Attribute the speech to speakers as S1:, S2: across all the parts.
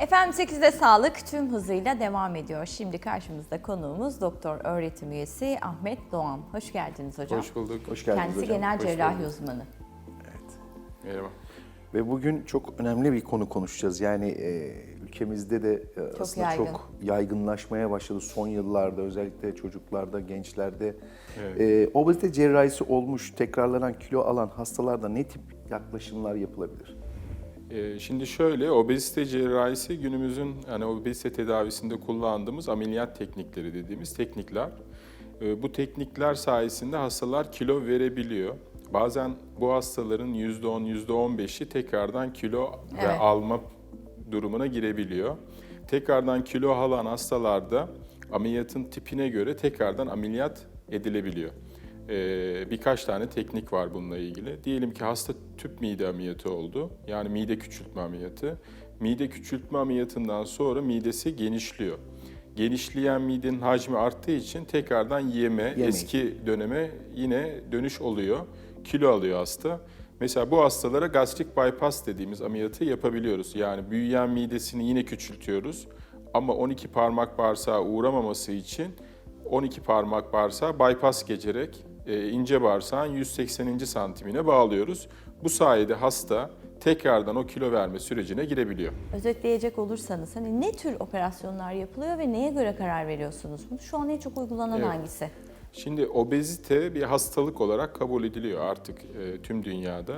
S1: Efendim 8'de sağlık tüm hızıyla devam ediyor. Şimdi karşımızda konuğumuz doktor öğretim üyesi Ahmet Doğan. Hoş geldiniz hocam.
S2: Hoş bulduk.
S3: Hoş geldiniz
S1: Kendisi
S3: hocam.
S1: genel
S3: Hoş
S1: cerrahi
S3: bulduk.
S1: uzmanı.
S2: Merhaba.
S3: Ve bugün çok önemli bir konu konuşacağız. Yani e, ülkemizde de e, aslında
S1: yaygın.
S3: çok yaygınlaşmaya başladı son yıllarda özellikle çocuklarda, gençlerde.
S2: Evet.
S3: E, obezite cerrahisi olmuş, tekrarlanan kilo alan hastalarda ne tip yaklaşımlar yapılabilir?
S2: Ee, şimdi şöyle, obezite cerrahisi günümüzün yani obezite tedavisinde kullandığımız ameliyat teknikleri dediğimiz teknikler. Ee, bu teknikler sayesinde hastalar kilo verebiliyor. Bazen bu hastaların %10, %15'i tekrardan kilo ve
S1: Evet.
S2: alma durumuna girebiliyor. Tekrardan kilo alan hastalarda ameliyatın tipine göre tekrardan ameliyat edilebiliyor. Ee, birkaç tane teknik var bununla ilgili. Diyelim ki hasta tüp mide ameliyatı oldu. Yani mide küçültme ameliyatı. Mide küçültme ameliyatından sonra midesi genişliyor. Genişleyen midenin hacmi arttığı için tekrardan yeme,
S3: Yemeği.
S2: eski döneme yine dönüş oluyor. Kilo alıyor hasta. Mesela bu hastalara gastrik bypass dediğimiz ameliyatı yapabiliyoruz. Yani büyüyen midesini yine küçültüyoruz. Ama 12 parmak bağırsağa uğramaması için 12 parmak bağırsağı bypass geçerek ince bağırsağın 180. santimine bağlıyoruz. Bu sayede hasta tekrardan o kilo verme sürecine girebiliyor.
S1: Özetleyecek olursanız hani ne tür operasyonlar yapılıyor ve neye göre karar veriyorsunuz? bunu? Şu an en çok uygulanan
S2: Evet.
S1: hangisi?
S2: Şimdi obezite bir hastalık olarak kabul ediliyor artık e, tüm dünyada.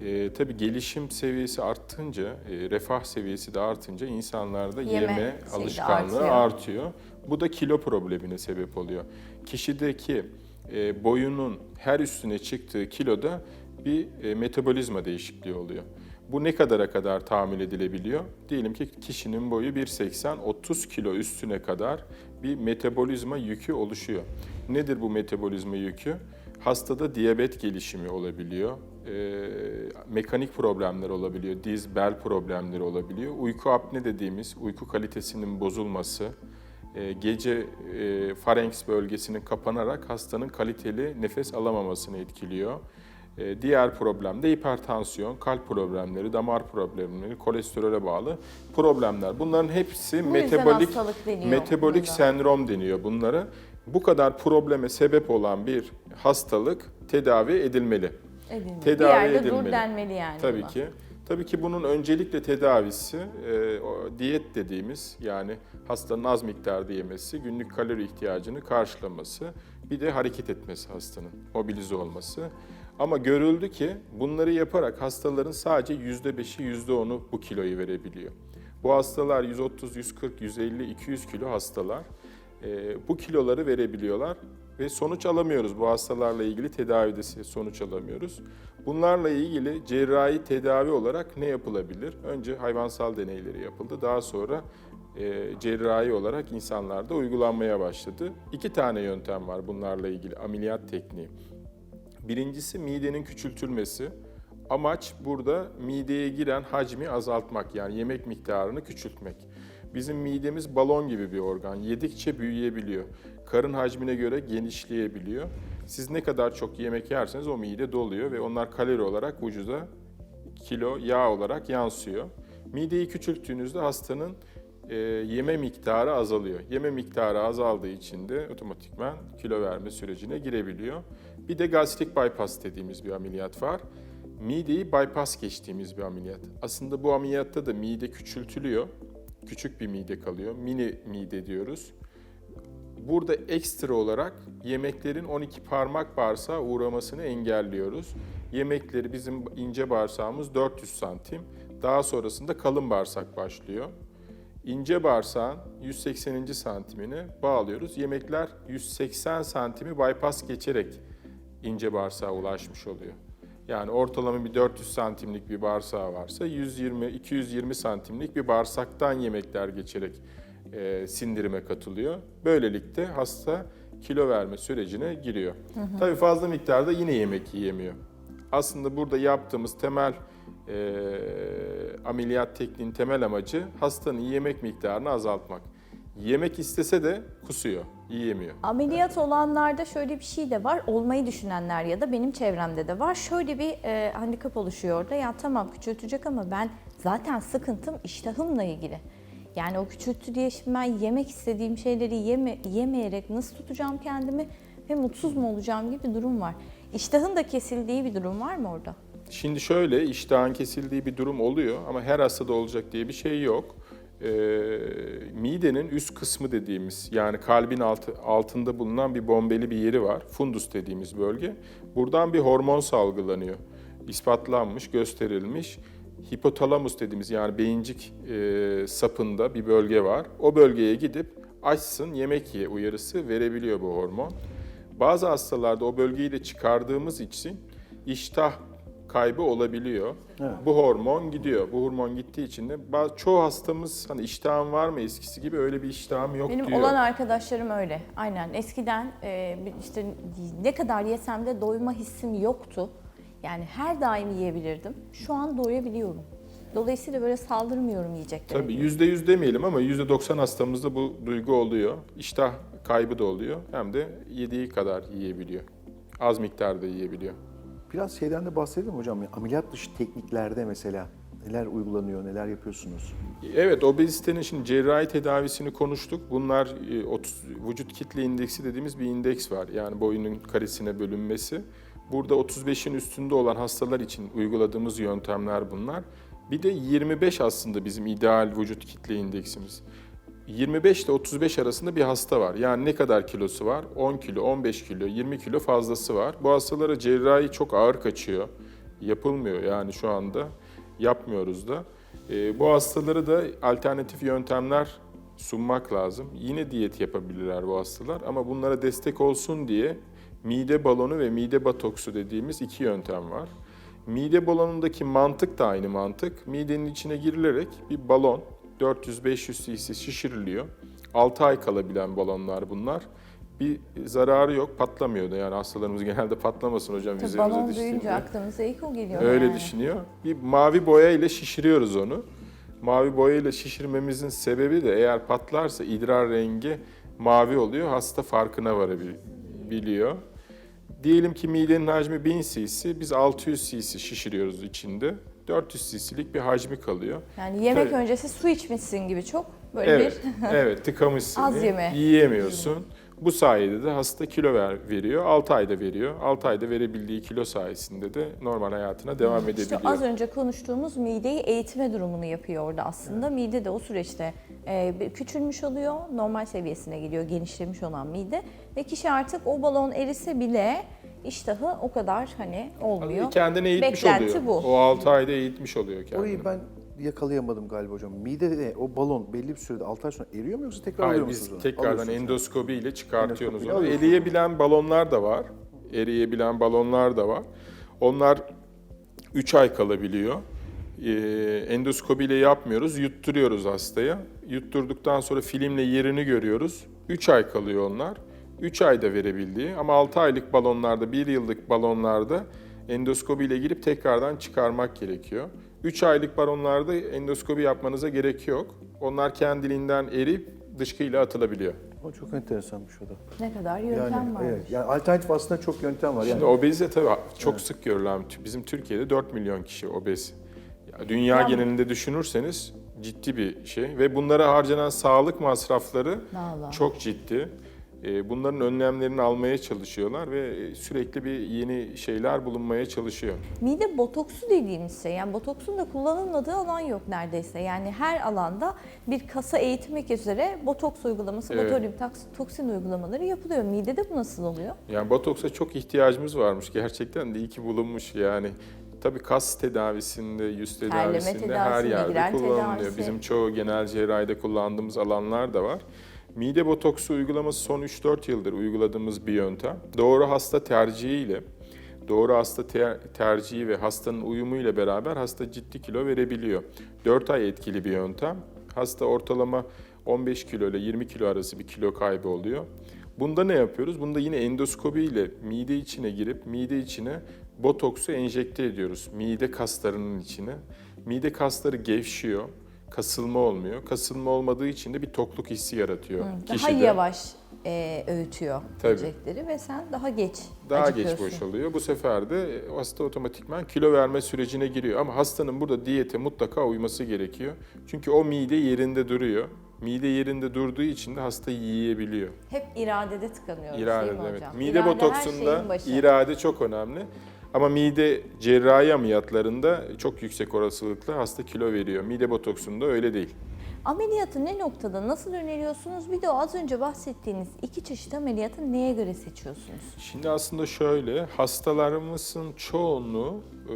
S2: E, tabii gelişim seviyesi arttınca, e, refah seviyesi de artınca insanlarda
S1: Yeme
S2: yeme, alışkanlığı
S1: artıyor.
S2: artıyor. Bu da kilo problemine sebep oluyor. Kişideki e, boyunun her üstüne çıktığı kiloda bir e, metabolizma değişikliği oluyor. Bu ne kadara kadar tahammül edilebiliyor? Diyelim ki kişinin boyu 1.80, 30 kilo üstüne kadar bir metabolizma yükü oluşuyor. Nedir bu metabolizma yükü? Hastada diyabet gelişimi olabiliyor, e, mekanik problemler olabiliyor, diz, bel problemleri olabiliyor. Uyku apne dediğimiz uyku kalitesinin bozulması, gece e, farenks bölgesinin kapanarak hastanın kaliteli nefes alamamasını etkiliyor. E, Diğer problem de hipertansiyon, kalp problemleri, damar problemleri, kolesterole bağlı problemler. Bunların hepsi
S1: Bu
S2: metabolik metabolik
S1: buna.
S2: sendrom deniyor bunlara. Bu kadar probleme sebep olan bir hastalık tedavi edilmeli.
S1: Edilmeli.
S2: Tedavi
S1: bir yerde dur
S2: edilmeli.
S1: denmeli yani.
S2: Tabii
S1: buna.
S2: ki. Tabii ki bunun öncelikle tedavisi e, diyet dediğimiz yani hastanın az miktarda yemesi, günlük kalori ihtiyacını karşılaması, bir de hareket etmesi hastanın, mobilize olması. Ama görüldü ki bunları yaparak hastaların sadece %5'i %10'u bu kiloyu verebiliyor. Bu hastalar 130, 140, 150, 200 kilo hastalar. E, bu kiloları verebiliyorlar ve sonuç alamıyoruz. Bu hastalarla ilgili tedavide sonuç alamıyoruz. Bunlarla ilgili cerrahi tedavi olarak ne yapılabilir? Önce hayvansal deneyleri yapıldı. Daha sonra e, cerrahi olarak insanlarda uygulanmaya başladı. İki tane yöntem var bunlarla ilgili ameliyat tekniği. Birincisi midenin küçültülmesi. Amaç burada mideye giren hacmi azaltmak yani yemek miktarını küçültmek. Bizim midemiz balon gibi bir organ. Yedikçe büyüyebiliyor. Karın hacmine göre genişleyebiliyor. Siz ne kadar çok yemek yerseniz o mide doluyor ve onlar kalori olarak vücuda kilo yağ olarak yansıyor. Mideyi küçülttüğünüzde hastanın e, yeme miktarı azalıyor. Yeme miktarı azaldığı için de otomatikman kilo verme sürecine girebiliyor. Bir de gastrik bypass dediğimiz bir ameliyat var. Mideyi bypass geçtiğimiz bir ameliyat. Aslında bu ameliyatta da mide küçültülüyor. Küçük bir mide kalıyor. Mini mide diyoruz. Burada ekstra olarak yemeklerin 12 parmak bağırsağa uğramasını engelliyoruz. Yemekleri bizim ince bağırsağımız 400 santim. Daha sonrasında kalın bağırsak başlıyor. İnce bağırsağın 180. santimine bağlıyoruz. Yemekler 180 santimi bypass geçerek ince bağırsağa ulaşmış oluyor. Yani ortalama bir 400 santimlik bir bağırsağı varsa 120-220 santimlik bir bağırsaktan yemekler geçerek e, sindirime katılıyor. Böylelikle hasta kilo verme sürecine giriyor. Tabii fazla miktarda yine yemek yiyemiyor. Aslında burada yaptığımız temel e, ameliyat tekniğinin temel amacı hastanın yemek miktarını azaltmak. Yemek istese de kusuyor, yiyemiyor.
S1: Ameliyat olanlarda şöyle bir şey de var. Olmayı düşünenler ya da benim çevremde de var. Şöyle bir e, handikap oluşuyor orada. Ya tamam küçültecek ama ben zaten sıkıntım iştahımla ilgili. Yani o küçülttü diye şimdi ben yemek istediğim şeyleri yeme, yemeyerek nasıl tutacağım kendimi ve mutsuz mu olacağım gibi bir durum var. İştahın da kesildiği bir durum var mı orada?
S2: Şimdi şöyle iştahın kesildiği bir durum oluyor ama her hastada olacak diye bir şey yok. Ee, midenin üst kısmı dediğimiz yani kalbin altı, altında bulunan bir bombeli bir yeri var. Fundus dediğimiz bölge. Buradan bir hormon salgılanıyor. İspatlanmış, gösterilmiş. Hipotalamus dediğimiz yani beyincik e, sapında bir bölge var. O bölgeye gidip açsın yemek ye uyarısı verebiliyor bu hormon. Bazı hastalarda o bölgeyi de çıkardığımız için iştah kaybı olabiliyor. Bu hormon gidiyor. Bu hormon gittiği için de bazı, çoğu hastamız hani iştahım var mı eskisi gibi öyle bir iştahım yok
S1: Benim
S2: diyor.
S1: olan arkadaşlarım öyle. Aynen. Eskiden e, işte ne kadar yesem de doyma hissim yoktu. Yani her daim yiyebilirdim. Şu an doyabiliyorum. Dolayısıyla böyle saldırmıyorum yiyeceklere.
S2: Tabii yüzde yüz demeyelim ama yüzde doksan hastamızda bu duygu oluyor. İştah kaybı da oluyor. Hem de yediği kadar yiyebiliyor. Az miktarda yiyebiliyor.
S3: Biraz şeyden de bahsedelim hocam. Ya, Ameliyat dışı tekniklerde mesela neler uygulanıyor, neler yapıyorsunuz?
S2: Evet, obezitenin şimdi cerrahi tedavisini konuştuk. Bunlar e, 30, vücut kitle indeksi dediğimiz bir indeks var. Yani boyunun karesine bölünmesi. Burada 35'in üstünde olan hastalar için uyguladığımız yöntemler bunlar. Bir de 25 aslında bizim ideal vücut kitle indeksimiz. 25 ile 35 arasında bir hasta var. Yani ne kadar kilosu var? 10 kilo, 15 kilo, 20 kilo fazlası var. Bu hastalara cerrahi çok ağır kaçıyor. Yapılmıyor yani şu anda. Yapmıyoruz da. Ee, bu hastalara da alternatif yöntemler sunmak lazım. Yine diyet yapabilirler bu hastalar ama bunlara destek olsun diye mide balonu ve mide batoksu dediğimiz iki yöntem var. Mide balonundaki mantık da aynı mantık. Midenin içine girilerek bir balon 400-500 cc şişiriliyor. 6 ay kalabilen balonlar bunlar. Bir zararı yok, patlamıyor da yani hastalarımız genelde patlamasın hocam
S1: Tabii
S2: üzerimize
S1: balon
S2: düşsün
S1: duyunca
S2: diye.
S1: aklımıza ilk o geliyor.
S2: Öyle
S1: yani.
S2: düşünüyor. Bir mavi boya ile şişiriyoruz onu. Mavi boya ile şişirmemizin sebebi de eğer patlarsa idrar rengi mavi oluyor. Hasta farkına varabiliyor. Diyelim ki midenin hacmi 1000 cc, biz 600 cc şişiriyoruz içinde. 400 cc'lik bir hacmi kalıyor.
S1: Yani yemek
S2: Tabii.
S1: öncesi su içmişsin gibi çok böyle
S2: Evet,
S1: bir
S2: evet tıkamışsın.
S1: Az yeme.
S2: Yiyemiyorsun. Bu sayede de hasta kilo ver, veriyor. 6 ayda veriyor. 6 ayda verebildiği kilo sayesinde de normal hayatına devam
S1: İşte
S2: edebiliyor.
S1: az önce konuştuğumuz mideyi eğitme durumunu yapıyor orada aslında. Mide de o süreçte e, küçülmüş oluyor, normal seviyesine geliyor genişlemiş olan mide. Ve kişi artık o balon erise bile iştahı o kadar hani olmuyor.
S2: Kendini eğitmiş
S1: Beklenti
S2: oluyor.
S1: bu.
S2: O 6 ayda eğitmiş oluyor kendini.
S3: Orayı ben yakalayamadım galiba hocam. Midede o balon belli bir sürede 6 ay sonra eriyor mu yoksa tekrar alıyor
S2: Hayır
S3: musunuz
S2: biz tekrardan endoskopi ile çıkartıyorsunuz
S3: Endoskopiyle
S2: onu.
S3: alıyorsunuz.
S2: Eriyebilen balonlar da var. Eriyebilen balonlar da var. Onlar 3 ay kalabiliyor. Ee, endoskopi ile yapmıyoruz, yutturuyoruz hastaya. Yutturduktan sonra filmle yerini görüyoruz. 3 ay kalıyor onlar. 3 ayda verebildiği ama 6 aylık balonlarda, 1 yıllık balonlarda endoskopi ile girip tekrardan çıkarmak gerekiyor. 3 aylık balonlarda endoskopi yapmanıza gerek yok. Onlar kendiliğinden erip dışkıyla atılabiliyor.
S3: O çok enteresanmış o da.
S1: Ne kadar yöntem
S3: Yani,
S1: var.
S3: evet, yani alternatif aslında çok yöntem var. Yani
S2: Şimdi obezite tabii çok sık görülen, bizim Türkiye'de 4 milyon kişi obez. Ya Dünya
S1: Tamam.
S2: genelinde düşünürseniz ciddi bir şey ve bunlara harcanan sağlık masrafları
S1: Vallahi.
S2: çok ciddi. Ee, Bunların önlemlerini almaya çalışıyorlar ve sürekli bir yeni şeyler bulunmaya çalışıyor.
S1: Mide botoksu dediğimiz şey, yani botoksun da kullanılmadığı alan yok neredeyse. Yani her alanda bir kasa eğitmek üzere botoks uygulaması,
S2: Evet.
S1: botulinum toks- toksin uygulamaları yapılıyor. Midede bu nasıl oluyor?
S2: Yani botoksa çok ihtiyacımız varmış gerçekten de iyi ki bulunmuş yani. Tabii kas tedavisinde, yüz tedavisinde her yerde kullanılıyor.
S1: tedavisi.
S2: Bizim çoğu genel cerrahide kullandığımız alanlar da var. Mide botoksu uygulaması son 3-4 yıldır uyguladığımız bir yöntem. Doğru hasta tercihiyle, doğru hasta ter- tercihi ve hastanın uyumuyla beraber hasta ciddi kilo verebiliyor. 4 ay etkili bir yöntem. Hasta ortalama 15 kilo ile 20 kilo arası bir kilo kaybı oluyor. Bunda ne yapıyoruz? Bunda yine endoskopi ile mide içine girip mide içine botoksu enjekte ediyoruz. Mide kaslarının içine. Mide kasları gevşiyor. Kasılma olmuyor. Kasılma olmadığı için de bir tokluk hissi yaratıyor
S1: Daha
S2: kişide.
S1: yavaş e, öğütüyor
S2: Tabii.
S1: ve sen daha geç
S2: Daha geç boşalıyor. Bu sefer de hasta otomatikman kilo verme sürecine giriyor. Ama hastanın burada diyete mutlaka uyması gerekiyor. Çünkü o mide yerinde duruyor. Mide yerinde durduğu için de hasta yiyebiliyor.
S1: Hep iradede tıkanıyoruz
S2: İrade
S1: değil mi
S2: evet.
S1: hocam?
S2: Mide
S1: İrade her
S2: botoksunda
S1: şeyin başı.
S2: irade çok önemli. Ama mide cerrahi ameliyatlarında çok yüksek olasılıkla hasta kilo veriyor. Mide botoksunda öyle değil.
S1: Ameliyatı ne noktada, nasıl öneriyorsunuz? Bir de az önce bahsettiğiniz iki çeşit ameliyatı neye göre seçiyorsunuz?
S2: Şimdi aslında şöyle, hastalarımızın çoğunluğu e,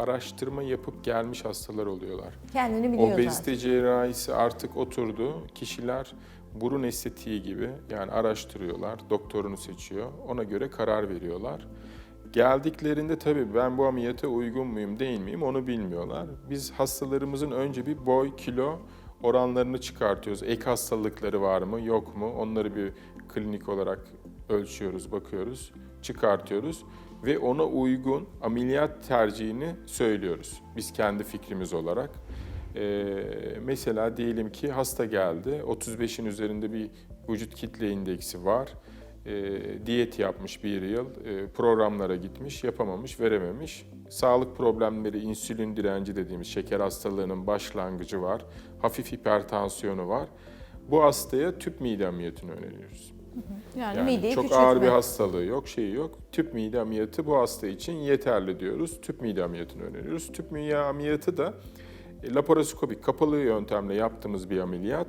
S2: araştırma yapıp gelmiş hastalar oluyorlar.
S1: Kendini biliyor
S2: Obezite cerrahisi artık oturdu. Kişiler burun estetiği gibi yani araştırıyorlar, doktorunu seçiyor. Ona göre karar veriyorlar. Geldiklerinde tabii ben bu ameliyata uygun muyum değil miyim onu bilmiyorlar. Biz hastalarımızın önce bir boy, kilo oranlarını çıkartıyoruz. Ek hastalıkları var mı, yok mu? Onları bir klinik olarak ölçüyoruz, bakıyoruz, çıkartıyoruz ve ona uygun ameliyat tercihini söylüyoruz. Biz kendi fikrimiz olarak. Ee, mesela diyelim ki hasta geldi, 35'in üzerinde bir vücut kitle indeksi var. Ee, diyet yapmış bir yıl, e, programlara gitmiş, yapamamış, verememiş. Sağlık problemleri, insülin direnci dediğimiz şeker hastalığının başlangıcı var. Hafif hipertansiyonu var. Bu hastaya tüp mide ameliyatını öneriyoruz.
S1: Yani,
S2: Yani
S1: mideyi
S2: çok
S1: küçültme.
S2: ağır bir hastalığı yok, şeyi yok. Tüp mide ameliyatı bu hasta için yeterli diyoruz. Tüp mide ameliyatını öneriyoruz. Tüp mide ameliyatı da e, laparoskopik kapalı yöntemle yaptığımız bir ameliyat.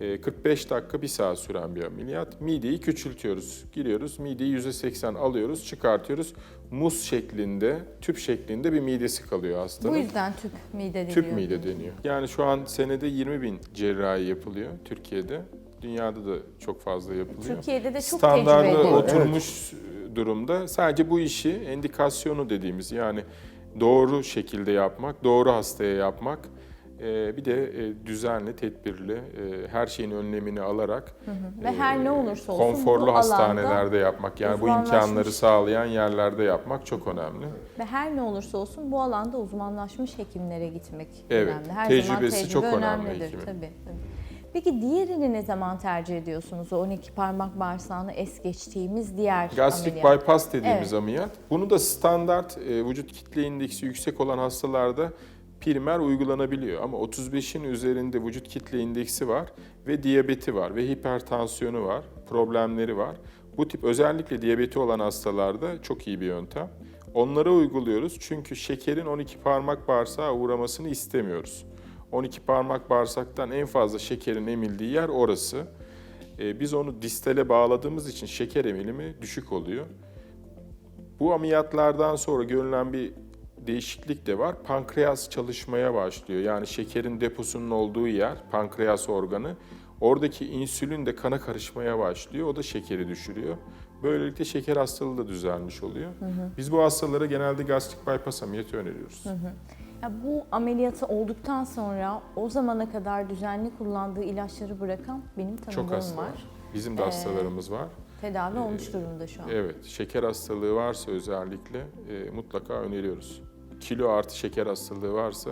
S2: E, 45 dakika bir saat süren bir ameliyat. Mideyi küçültüyoruz. Giriyoruz, mideyi %80 alıyoruz, çıkartıyoruz. Muz şeklinde, tüp şeklinde bir midesi kalıyor hastanın.
S1: Bu yüzden tüp mide deniyor.
S2: Tüp mide deniyor. Yani şu an senede 20 bin cerrahi yapılıyor Türkiye'de. Dünyada da çok fazla yapılıyor.
S1: Türkiye'de de çok
S2: Standarda
S1: tecrübeli.
S2: oturmuş durumda. Sadece bu işi endikasyonu dediğimiz yani doğru şekilde yapmak, doğru hastaya yapmak, bir de e, düzenli, tedbirli, e, her şeyin önlemini alarak
S1: Ve her ne olursa olsun
S2: konforlu hastanelerde yapmak, yani bu imkanları sağlayan yerlerde yapmak çok önemli.
S1: Ve her ne olursa olsun bu alanda uzmanlaşmış hekimlere gitmek
S2: Evet,
S1: önemli. Her
S2: tecrübesi
S1: zaman tecrübe
S2: çok önemli
S1: önemlidir.
S2: hekimin.
S1: Tabii, tabii. Peki diğerini ne zaman tercih ediyorsunuz? O 12 parmak bağırsağını es geçtiğimiz diğer
S2: Gastrik
S1: ameliyat.
S2: bypass dediğimiz
S1: Evet.
S2: ameliyat. Bunu da standart e, vücut kitle indeksi yüksek olan hastalarda primer uygulanabiliyor. Ama 35'in üzerinde vücut kitle indeksi var ve diyabeti var ve hipertansiyonu var, problemleri var. Bu tip özellikle diyabeti olan hastalarda çok iyi bir yöntem. Onlara uyguluyoruz çünkü şekerin 12 parmak bağırsağa uğramasını istemiyoruz. 12 parmak bağırsaktan en fazla şekerin emildiği yer orası. E, Biz onu distale bağladığımız için şeker emilimi düşük oluyor. Bu ameliyatlardan sonra görülen bir değişiklik de var. Pankreas çalışmaya başlıyor. Yani şekerin deposunun olduğu yer, pankreas organı. Oradaki insülin de kana karışmaya başlıyor. O da şekeri düşürüyor. Böylelikle şeker hastalığı da düzelmiş oluyor. Biz bu hastalara genelde gastrik bypass ameliyatı öneriyoruz.
S1: Ya bu ameliyatı olduktan sonra o zamana kadar düzenli kullandığı ilaçları bırakan benim
S2: Çok
S1: tanıdığım
S2: hasta
S1: var.
S2: var. Bizim de
S1: Ee,
S2: hastalarımız var.
S1: Tedavi olmuş durumda şu an.
S2: Evet, şeker hastalığı varsa özellikle e, mutlaka öneriyoruz. Kilo artı şeker hastalığı varsa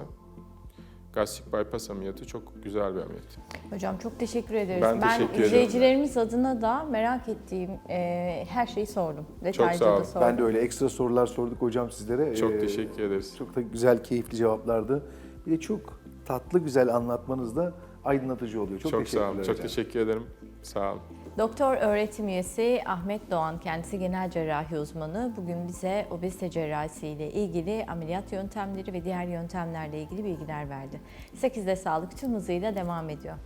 S2: gastrik bypass ameliyatı çok güzel bir ameliyat.
S1: Hocam çok teşekkür ederiz.
S2: Ben teşekkür ederim.
S1: izleyicilerimiz adına da merak ettiğim e, her şeyi sordum. Detaylıca
S2: sağ olun.
S1: da sordum.
S3: Ben de öyle ekstra sorular sorduk hocam sizlere.
S2: Çok
S3: Ee,
S2: teşekkür ederiz.
S3: Çok da güzel, keyifli cevaplardı. Bir de çok tatlı, güzel anlatmanız da aydınlatıcı oluyor. Çok,
S2: Çok,
S3: teşekkürler
S2: sağ olun. Çok
S3: hocam.
S2: teşekkür ederim. Sağ olun.
S1: Doktor öğretim üyesi Ahmet Doğan, kendisi genel cerrahi uzmanı. Bugün bize obezite cerrahisi ile ilgili ameliyat yöntemleri ve diğer yöntemlerle ilgili bilgiler verdi. 8'de sağlık tüm hızıyla devam ediyor.